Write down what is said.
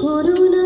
করুণা